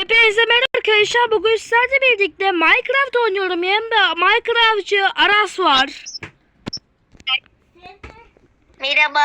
Hepinize merhaba arkadaşlar. Bugün sizlerle birlikte Minecraft oynuyorum. Yanımda Minecraftçı Aras var. Merhaba.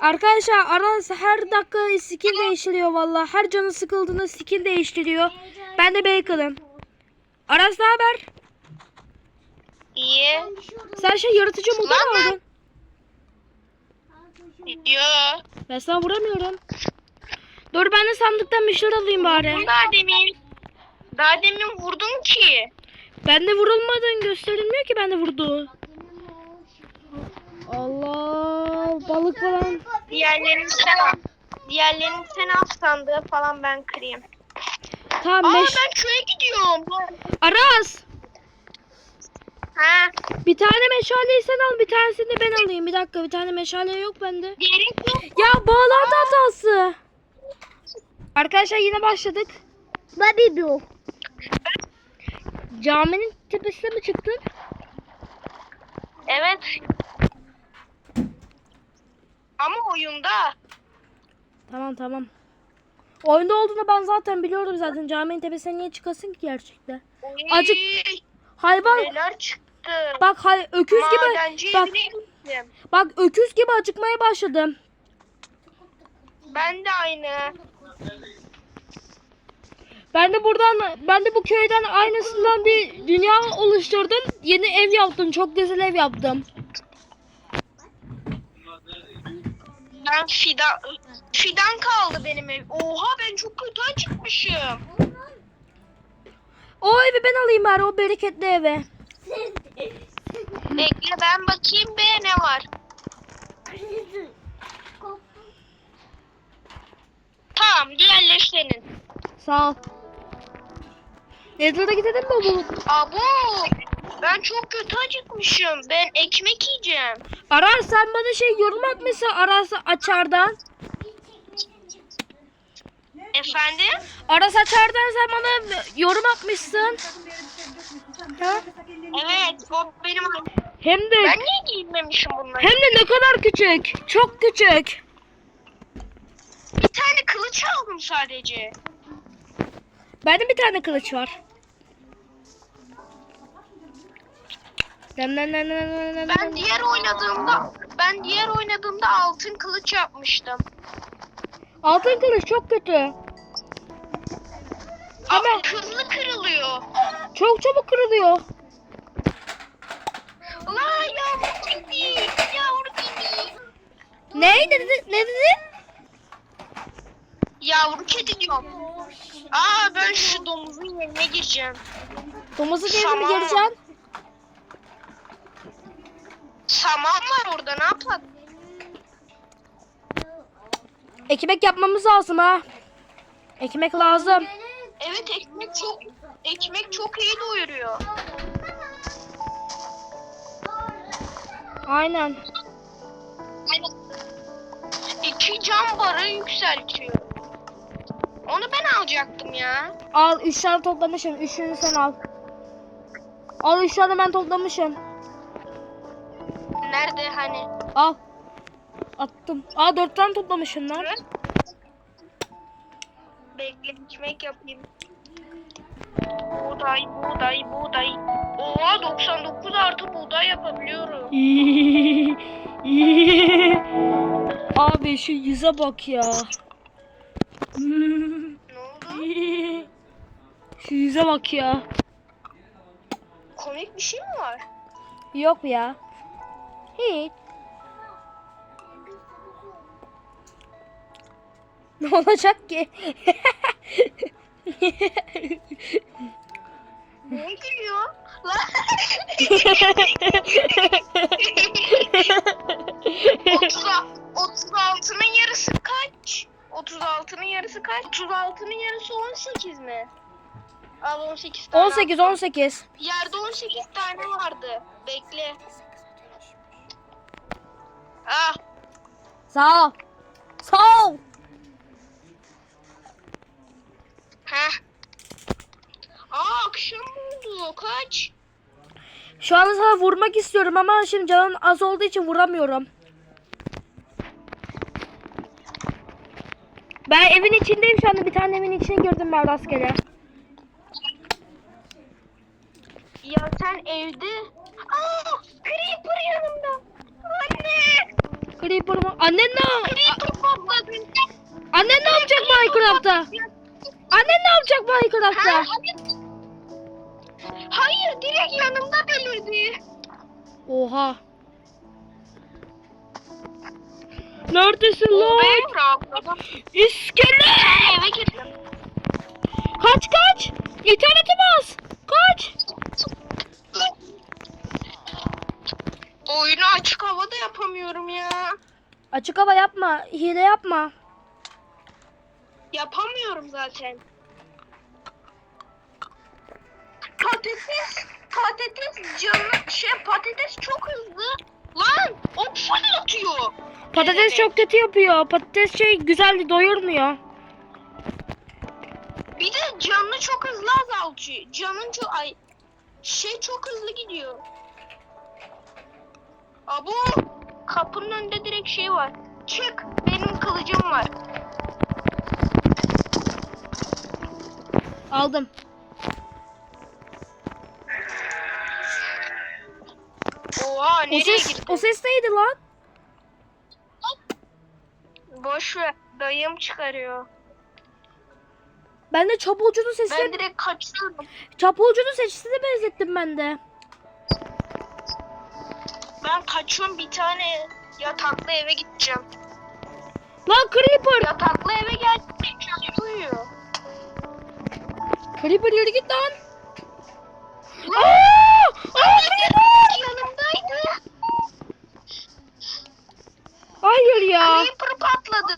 Arkadaşlar Aras her dakika skin değiştiriyor valla. Her canı sıkıldığında skin değiştiriyor. Ben de Bacon'ım. Aras ne haber? İyi. Sen şey yaratıcı modu mu aldın? Yo. Ben sana vuramıyorum. Dur ben de sandıktan bir şeyler alayım bari. Daha demin. Daha demin vurdum ki. Ben de vurulmadın gösterilmiyor ki ben de vurdu. Allah balık falan. Diğerlerini sen al. Diğerlerini sen al sandığı falan ben kırayım. Tamam Aa ben köye gidiyorum. Aras Ha. bir tane meşaleyi sen al bir tanesini de ben alayım. Bir dakika bir tane meşale yok bende. Gerek yok. Ya bağlantı hatası. Arkadaşlar yine başladık. Baby bu. Caminin tepesine mi çıktın? Evet. Ama oyunda. Tamam tamam. Oyunda olduğunu ben zaten biliyorum zaten. Caminin tepesine niye çıkasın ki gerçekten? Acık- Hayvan Neler çıktı. bak hay öküz Madenci gibi bak bak öküz gibi acıkmaya başladım. Ben de aynı. Ben de buradan ben de bu köyden aynısından bir dünya oluşturdum. Yeni ev yaptım. Çok güzel ev yaptım. Ben fidan fidan kaldı benim ev. Oha ben çok kötü acıkmışım. O evi ben alayım bari o bereketli eve. Bekle ben bakayım be ne var. Tamam diğerleri senin. Sağ ol. Nether'a gidelim mi bu? Abo ben çok kötü acıkmışım. Ben ekmek yiyeceğim. Arar sen bana şey yorum atmışsın Aras açardan. Efendim? Aras açardan sen bana yorum atmışsın. Ha? Evet o benim. Hem de Ben niye giyinmemişim bunları? hem de ne kadar küçük. Çok küçük. Kılıç aldım sadece. Bende bir tane kılıç var. Ben diğer oynadığımda ben diğer oynadığımda altın kılıç yapmıştım. Altın kılıç çok kötü. Ama hızlı kırılıyor. Çok çabuk kırılıyor. La yavru kedi, yavru kedi. Ne dedi? Ne dedi? Yavru kedi diyorum. Aa ben şu domuzun yerine gireceğim. Domuzu devre mi Tamam. gireceksin? Saman var orada ne yapalım? Ekmek yapmamız lazım ha. Ekmek lazım. Evet ekmek çok ekmek çok iyi doyuruyor. Aynen. İki cam barı yükseltiyor. Onu ben alacaktım ya. Al üç tane toplamışım. Üçünü sen al. Al üç tane ben toplamışım. Nerede hani? Al. Attım. Aa dört tane toplamışım lan. Bekle ekmek yapayım. Buğday, buğday, buğday. Oha 99 artı buğday yapabiliyorum. Abi şu yüze bak ya. Ne oldu? şu yüze bak ya. Komik bir şey mi var? Yok ya. Hiç. Ne olacak ki? Ne gülüyor? Lan. 30, 36'nın yarısı kaç? 36'nın yarısı kaç? 36'nın yarısı 18 mi? Al 18 tane. 18 attım. 18. Yerde 18 tane vardı. Bekle. Ah Sağ ol. Sağ ol. Heh. Aa akşam oldu. Kaç? Şu anda sana vurmak istiyorum ama şimdi canın az olduğu için vuramıyorum. Ben evin içindeyim şu anda. Bir tane evin içine girdim ben rastgele. Ya sen evde... Aa! Creeper yanımda. Anne! Creeper mı? Annen ne? Creeper patladı. Annen ne yapacak Minecraft'ta? Annen ne yapacak Minecraft'ta? Ha? Hayır direkt yanımda belirdi. Oha. Neredesin lan? Ben rahatladım. İskele. Ben eve girdim. Kaç kaç. İnternete bas. Kaç. Oyunu açık havada yapamıyorum ya. Açık hava yapma. Hile yapma. Yapamıyorum zaten. Patates, patates canlı, şey patates çok hızlı. Lan o full atıyor. Patates çok kötü yapıyor. Patates şey güzel doyurmuyor. Bir de canını çok hızlı azaltıyor. Canın çok ay şey çok hızlı gidiyor. Abo kapının önünde direkt şey var. Çık benim kılıcım var. Aldım. Oha O ses, gitti? o ses neydi lan? Boş ver. Dayım çıkarıyor. Ben de çapulcunun Ben sesine, direkt kaçıyorum. çapulcunun sesine benzettim ben de. Ben kaçıyorum bir tane yataklı eve gideceğim. Lan Creeper. Yataklı eve geldim. Uyuyor. Creeper yürü git lan. Lan! Aa! Aa! Yanımdaydı. Hayır ya. Creeper patladı.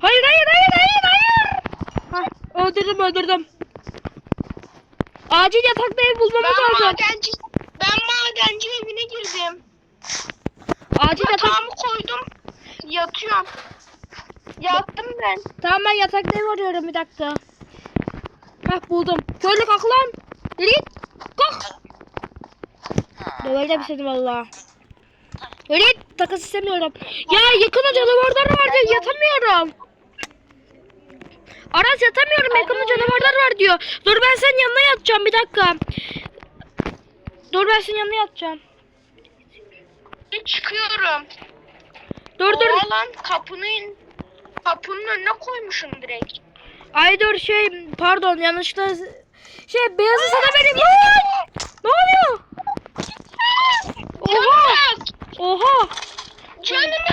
Hayır hayır hayır hayır hayır. Hah, öldürdüm öldürdüm. Acil yatakta ev bulmamız Ben lazım. madenci, ben madenci evine girdim. Acil yatak. Yatağımı koydum. Yatıyorum. Yattım ben. Tamam ben yatakta ev arıyorum bir dakika. Hah buldum. Köylü kalk lan. Yürü git. Kalk. Dövereceğim seni valla. Yürü git. Takas istemiyorum. Ya yakında canavarlar var diyor. Yatamıyorum. Aras yatamıyorum. Yakında canavarlar var diyor. Dur ben senin yanına yatacağım bir dakika. Dur ben senin yanına yatacağım. Çıkıyorum. Dur dur. Oha lan kapının kapının önüne koymuşum direkt. Ay dur şey pardon yanlışlıkla şey beyazı sana. Lan! Ne oluyor? Oha! Oha! Canım.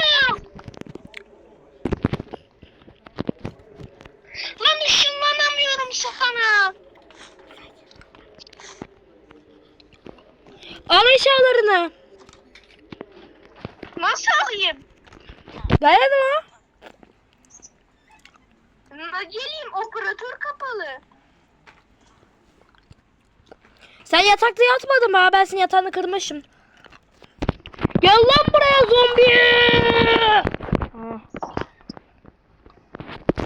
Lan ışınlanamıyorum sana. Al eşyalarını. Nasıl alayım? Dayanma. Na geleyim operatör kapalı. Sen yatakta yatmadın mı? Ben senin yatağını kırmışım. Gel lan buraya zombi. Ah.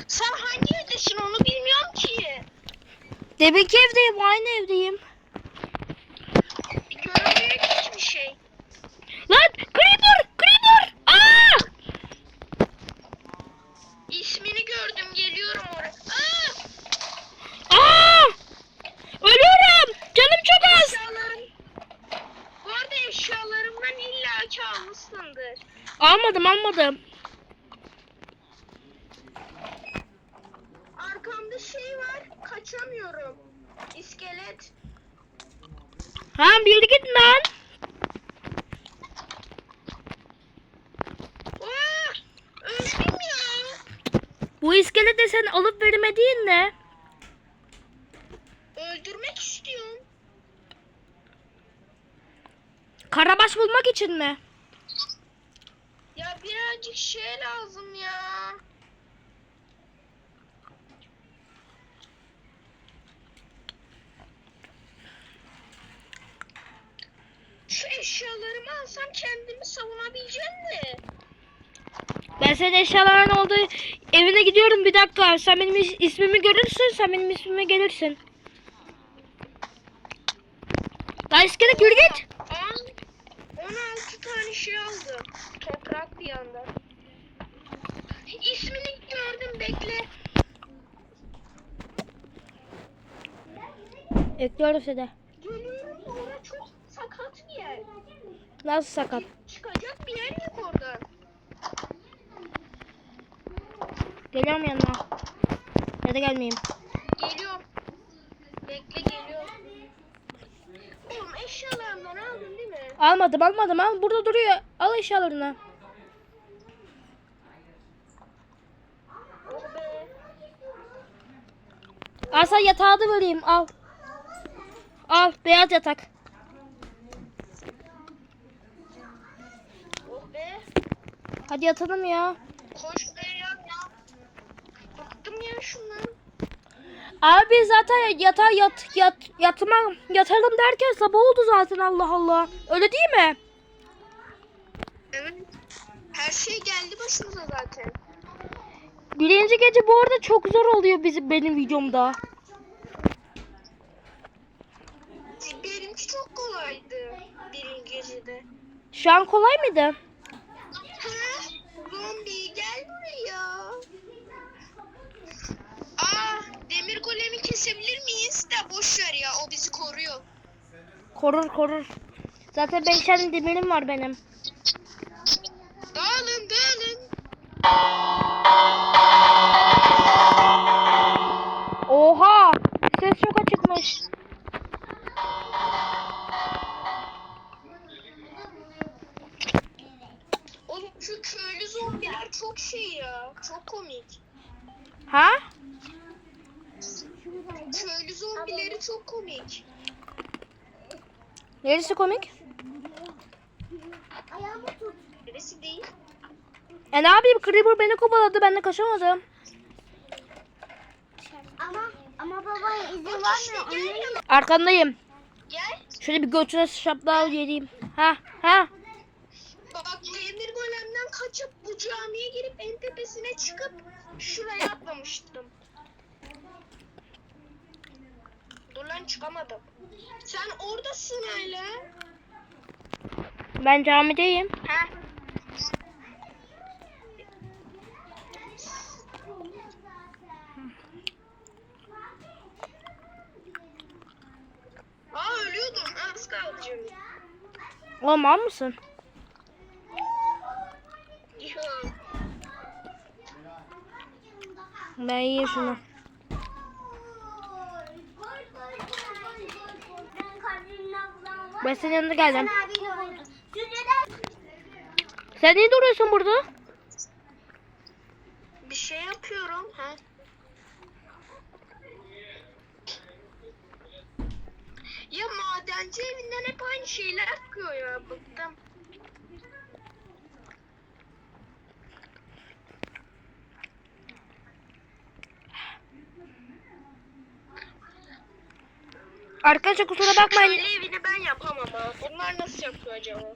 Sen hangi evdesin onu bilmiyorum ki. Deminki evdeyim. Aynı evdeyim. Görünmüyor ki hiçbir şey. Lan Creeper! Creeper! Aa! İsmini gördüm geliyorum oraya. Aa! Aa! Ölüyorum. Canım çok az. Eşyalarım. Bu arada eşyalarımdan illa ki almışsındır. Almadım almadım. Arkamda şey var kaçamıyorum. İskelet. Ha bir git lan. Aa! Öldüm ya. Bu iskelet de sen alıp vermediğin ne? Öldürmek istiyorum. Karabaş bulmak için mi? Ya birazcık şey lazım ya. Şu eşyalarımı alsam kendimi savunabileceğim mi? Ben senin eşyaların olduğu evine gidiyorum bir dakika. Sen benim is- ismimi görürsün, sen benim ismime gelirsin. Lan iskelet yürü git. Aa, 16 tane şey aldım. Toprak bir yandan. ismini gördüm bekle. Ekliyorum seni. Geliyorum orada çok sakat bir yer. Nasıl sakat? Çıkacak bir yer yok orada. Geliyorum yanına. Ya da gelmeyeyim. Geliyorum. Bekle geliyorum. Oğlum eşyalarımdan mi? Almadım almadım al. Burada duruyor. Al eşyalarını. Sana yatağı da vereyim al. Al beyaz yatak. Hadi yatalım ya. Koş ya. Bıktım ya şundan. Abi zaten yatağa yat, yat, yatma, yatalım derken sabah oldu zaten Allah Allah. Öyle değil mi? Evet. Her şey geldi başımıza zaten. Birinci gece bu arada çok zor oluyor bizim benim videomda. Benimki çok kolaydı birinci gecede. Şu an kolay mıydı? Ha? Zombi gel buraya. Aa, demir golemi kesebilir miyiz? De boş ver ya o bizi koruyor. Korur korur. Zaten ben kendim demirim var benim. Dağılın dağılın. Oha! Çok komik. Neresi komik? Neresi değil? E ne yapayım? Creeper beni kovaladı. Ben de kaçamadım. Ama ama baba izin var mı? yanıma. Arkandayım. Gel. Şöyle bir götüne şapla yediğim. Ha ha. Bak demir golemden kaçıp bu camiye girip en tepesine çıkıp şuraya atlamıştım. Dur lan çıkamadım. Sen oradasın hala. Ben camideyim. Ha? Aa ölüyordum. Az kaldı canım. Oğlum mal mısın? Ben yiyeyim şunu. Ben senin yanına geldim. Sen niye duruyorsun burada? Bir şey yapıyorum. Ha? Ya madenci evinden hep aynı şeyler çıkıyor ya. Bıktım. Arkadaşlar kusura bakmayın. Ben yapamam ha. Bunlar nasıl yapıyor acaba?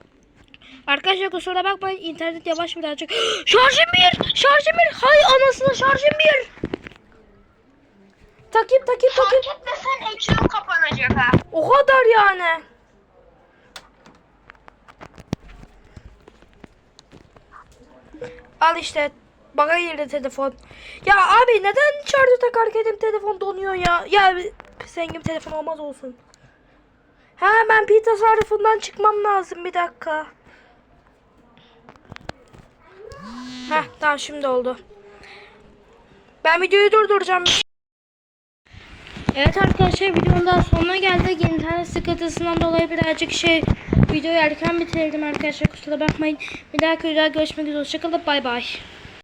Arkadaşlar kusura bakmayın. internet yavaş birazcık. şarjım bir. Şarjım bir. Hay anasını şarjım bir. Takip takip takip. Fark etmesen ekran kapanacak ha. O kadar yani. Al işte. Bana girdi telefon. Ya abi neden şarjı takarken telefon donuyor ya? Ya sengim telefon olmaz olsun. Ha ben pi tasarrufundan çıkmam lazım bir dakika. Heh tamam şimdi oldu. Ben videoyu durduracağım. Evet arkadaşlar videonun daha sonuna geldik. İnternet sıkıntısından dolayı birazcık şey videoyu erken bitirdim arkadaşlar kusura bakmayın. Bir dahaki videoda görüşmek üzere. Hoşçakalın bay bay.